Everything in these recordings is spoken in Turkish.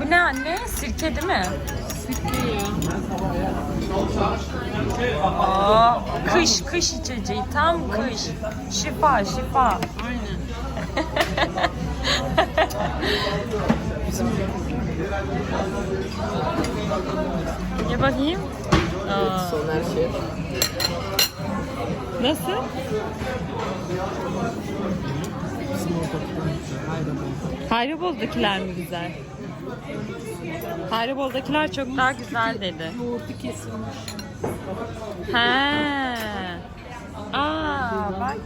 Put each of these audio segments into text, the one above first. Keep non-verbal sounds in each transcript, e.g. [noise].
Bu ne anne? Sirke değil mi? Aa, kış kış içeceği tam kış. Şifa şifa. ya [laughs] bakayım. Aa, Soner Şef. Nasıl? Bizim oradakiler. Mi güzel? Haribo'dakiler çok daha güzel dedi. Yoğurdu kesilmiş. He. Aa bak.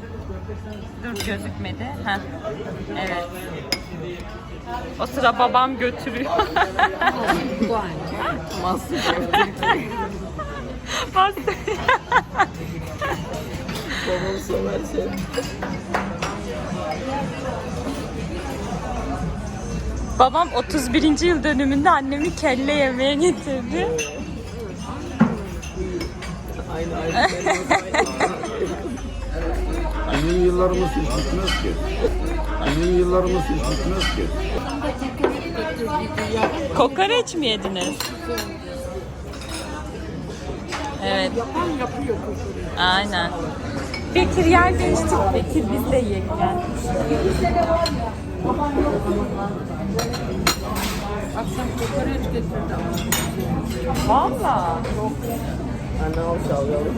Dur gözükmedi. Heh. Evet. O sıra babam götürüyor. [laughs] Bu aynı. [laughs] [laughs] Babam Soner Şef. babam 31. yıl dönümünde annemi kelle yemeğe getirdi. Aynı aynı. Bizim yıllarımız hiç bitmez ki. Bizim yıllarımız hiç bitmez ki. Kokoreç mi yediniz? Evet. Yapan yapıyor kokoreç. Aynen. Bekir yer değiştik. Bekir biz de yiyelim gel. Akşam kokoreç getirdi. Valla. Anne al çalalım.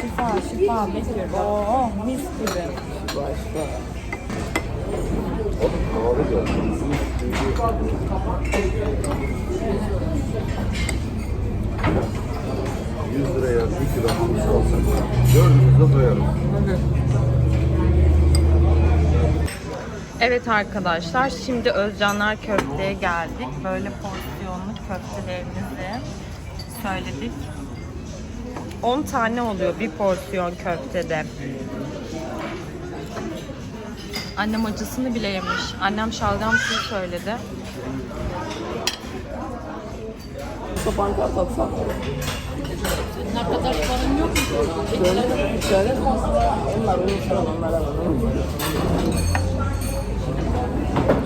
Şifa şifa Bekir. Oo mis gibi. Havalı geldi. 100 liraya bir kilo hamur alsak dördümüz de doyarız. Evet arkadaşlar şimdi Özcanlar Köfte'ye geldik. Böyle porsiyonlu köftelerimizi söyledik. 10 tane oluyor bir porsiyon köftede. Annem acısını bile yemiş. Annem şalgam suyu söyledi. Sopan kart atsam. Ne kadar yok mu? Şöyle, şöyle onlar unutturan onlar alalım.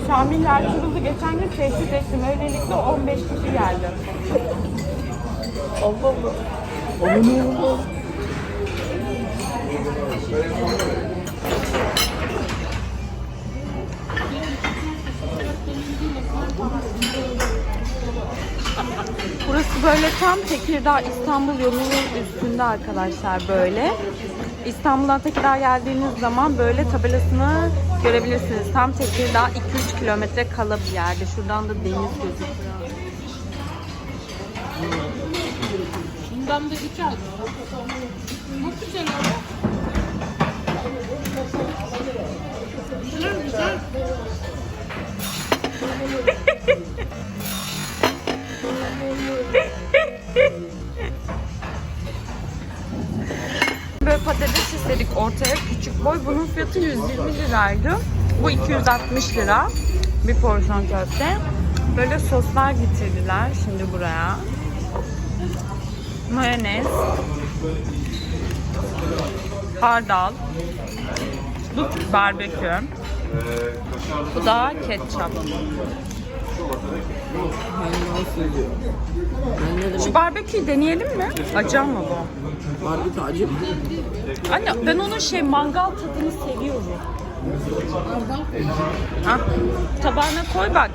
Şamil Ertuğrul'u geçen gün tehdit ettim. Öylelikle 15 kişi geldi. Allah Allah. Onu ne oldu? Böyle tam Tekirdağ İstanbul yolunun üstünde arkadaşlar böyle. İstanbul'dan Tekirdağ geldiğiniz zaman böyle tabelasını görebilirsiniz. Tam Tekirdağ 2-3 kilometre kala bir yerde. Şuradan da deniz gözüküyor. Bundan da üç al. Çok güzel ama. Güzel güzel. [laughs] Böyle patates istedik ortaya küçük boy. Bunun fiyatı 120 liraydı. Bu 260 lira. Bir porsiyon köfte. Böyle soslar getirdiler şimdi buraya. Mayonez. Hardal. Bu barbekü. Bu da ketçap. Şu barbeküyü deneyelim mi? Acı ama bu. Harbi tacı. Anne ben onun şey mangal tadını seviyorum. Ha, tabağına koy bak.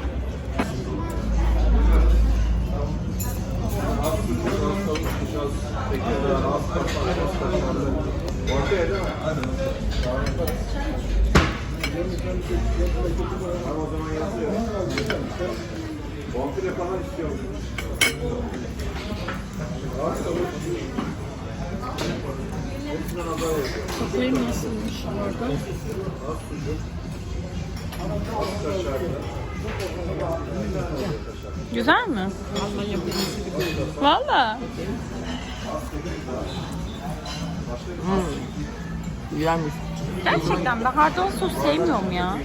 Bonfile falan istiyorum. Kafayı nasılmış orada? Güzel mi? Valla. Güzelmiş. Gerçekten ben hardal sos sevmiyorum ya.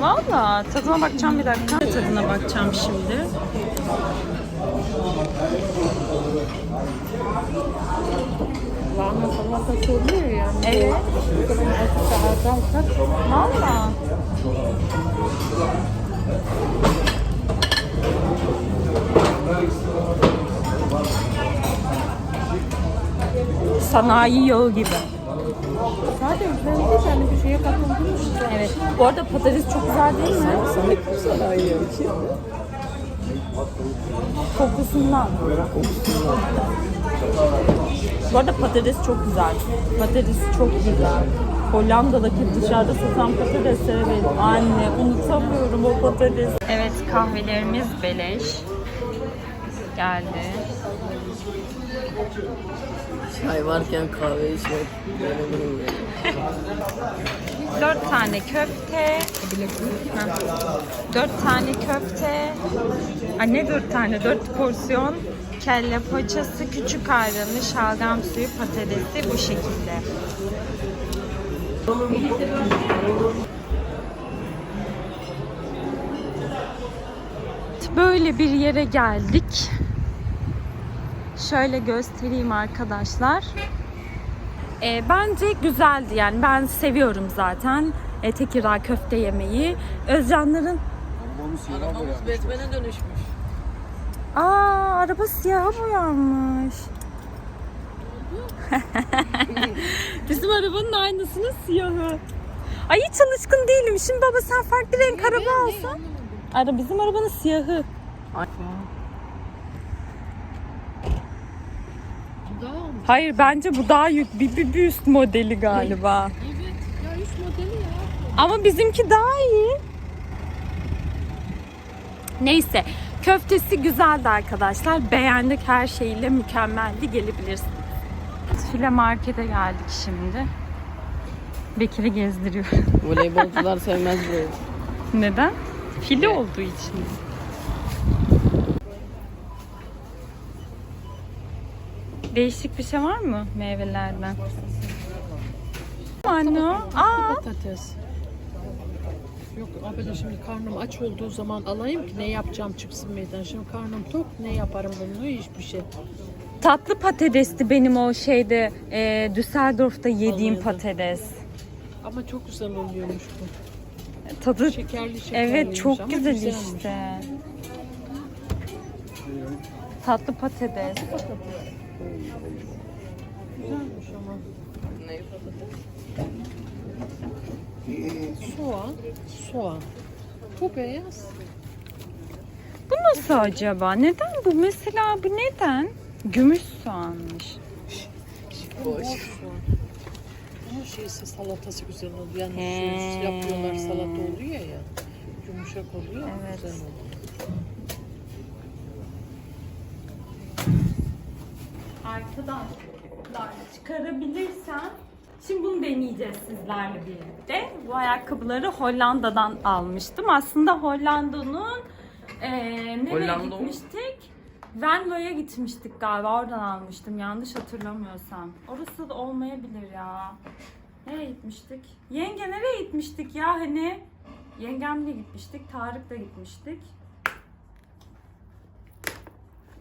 Valla tadına bakacağım bir dakika. Tadına bakacağım şimdi. Lahana salatası oluyor ya yani. Evet. Valla. Sanayi yağı gibi. Sadece üzerinde yani bir şeye katılmış. Evet. Bu arada patates çok güzel değil mi? Sanayi için. Kokusundan. Bu arada patates çok güzel. Patates çok güzel. Hollanda'daki dışarıda satan patateslere benim. Anne unutamıyorum o patates. Evet kahvelerimiz beleş. Geldi. Çay varken kahve içmek. Dört tane köfte. Dört tane köfte. Ay ne dört tane? Dört porsiyon. Kelle paçası, küçük ayranı, şalgam suyu, patatesi bu şekilde. Böyle bir yere geldik. Şöyle göstereyim arkadaşlar. E, bence güzeldi yani ben seviyorum zaten e, Tekirdağ köfte yemeği. Özcanların Arabamız Batman'e dönüşmüş. aa araba siyaha boyanmış. [laughs] Bizim arabanın aynısının siyahı. Ay hiç alışkın değilim. Şimdi baba sen farklı renk araba alsan. Ara bizim arabanın siyahı. Daha mı? Hayır bence bu daha yük bir, bir, bir üst modeli galiba. Evet. Ya üst modeli ya. Ama bizimki daha iyi. Neyse. Köftesi güzeldi arkadaşlar. Beğendik her şeyiyle mükemmeldi. Gelebilirsiniz. File markete geldik şimdi. Bekir'i gezdiriyorum. Voleybolcular sevmez burayı. Neden? File olduğu için. Değişik bir şey var mı meyvelerden? Anne, aa, Patates. Yok abi şimdi karnım aç olduğu zaman alayım ki ne yapacağım çıksın meydana. Şimdi karnım tok ne yaparım bunu hiçbir şey. Tatlı patatesti benim o şeyde e, Düsseldorf'ta yediğim Anladım. patates. Ama çok güzel oluyormuş bu. Tadı Şekerli şekerli. evet çok güzel güzelmiş. işte. Tatlı patates. Güzelmiş ama. Soğan, soğan. Bu beyaz. Bu nasıl acaba? Neden bu? Mesela bu neden? Gümüş soğanmış. Boş. Ama şeysi salatası güzel oluyor. Yani He. şey yapıyorlar salata oluyor ya. Yumuşak oluyor. Evet. Güzel oluyor. Arkadaşlar çıkarabilirsem Şimdi bunu deneyeceğiz sizlerle birlikte. Bu ayakkabıları Hollanda'dan almıştım. Aslında Hollanda'nın eee nereye Hollanda gitmiştik? Venlo'ya gitmiştik galiba. Oradan almıştım yanlış hatırlamıyorsam. Orası da olmayabilir ya. Nereye gitmiştik? Yenge nereye gitmiştik ya hani? Yengemle gitmiştik. Tarık'la gitmiştik.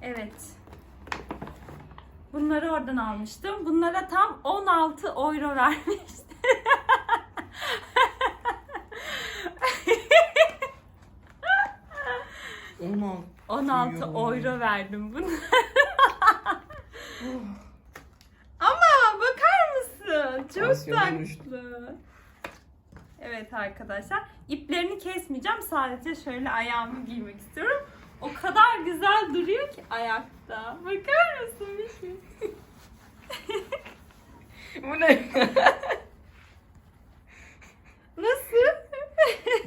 Evet. Bunları oradan almıştım. Bunlara tam 16 euro vermiştim. Aman. 16 Ya. euro verdim bunu. Ama bakar mısın? Çok Tansiyonum tatlı. Evet arkadaşlar. iplerini kesmeyeceğim. Sadece şöyle ayağımı giymek istiyorum. O kadar güzel duruyor ki ayakta. Bakar mısın bir şey? Bu ne? Nasıl?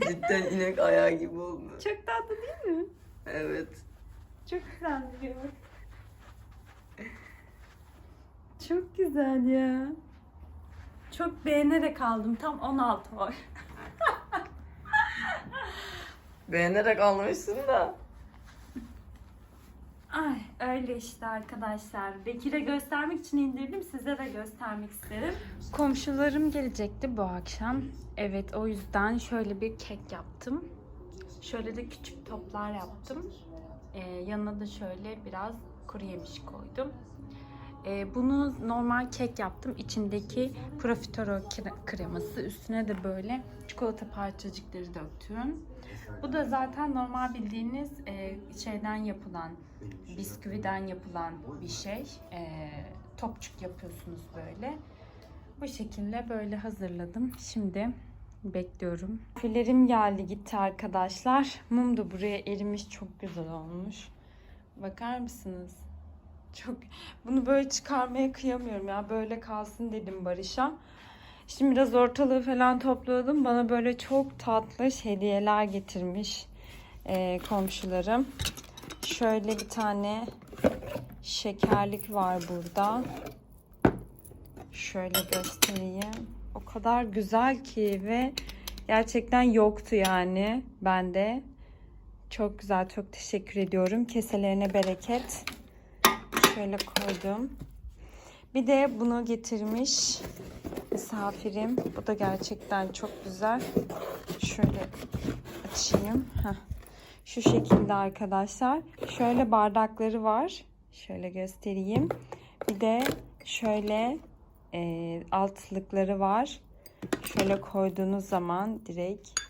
Cidden gibi oldu. Çok tatlı değil mi? Evet. Çok güzel duruyor. Çok güzel ya. Çok beğenerek aldım. Tam 16 var. [laughs] Beğenerek almışsın da. Ay Öyle işte arkadaşlar. Bekir'e göstermek için indirdim. Size de göstermek isterim. Komşularım gelecekti bu akşam. Evet o yüzden şöyle bir kek yaptım. Şöyle de küçük toplar yaptım. Ee, yanına da şöyle biraz kuru yemiş koydum. Ee, bunu normal kek yaptım. İçindeki profiterol kre- kreması. Üstüne de böyle çikolata parçacıkları döktüm. Bu da zaten normal bildiğiniz e, şeyden yapılan, bisküviden yapılan bir şey. E, topçuk yapıyorsunuz böyle. Bu şekilde böyle hazırladım. Şimdi bekliyorum. Filerim geldi gitti arkadaşlar. Mum da buraya erimiş çok güzel olmuş. Bakar mısınız? Çok bunu böyle çıkarmaya kıyamıyorum ya. Böyle kalsın dedim Barış'a. Şimdi biraz ortalığı falan topladım. Bana böyle çok tatlı hediyeler getirmiş eee, komşularım. Şöyle bir tane şekerlik var burada. Şöyle göstereyim. O kadar güzel ki ve gerçekten yoktu yani bende. Çok güzel, çok teşekkür ediyorum. Keselerine bereket. Şöyle koydum. Bir de bunu getirmiş misafirim. Bu da gerçekten çok güzel. Şöyle açayım. Heh. Şu şekilde arkadaşlar. Şöyle bardakları var. Şöyle göstereyim. Bir de şöyle e, altlıkları var. Şöyle koyduğunuz zaman direkt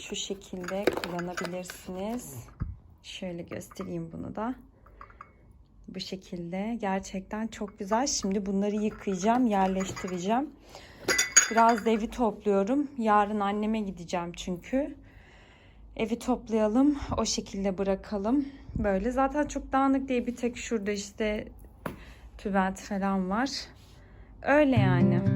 şu şekilde kullanabilirsiniz. Şöyle göstereyim bunu da. Bu şekilde gerçekten çok güzel. Şimdi bunları yıkayacağım, yerleştireceğim. Biraz da evi topluyorum. Yarın anneme gideceğim çünkü. Evi toplayalım, o şekilde bırakalım. Böyle zaten çok dağınık değil. Bir tek şurada işte tübent falan var. Öyle yani.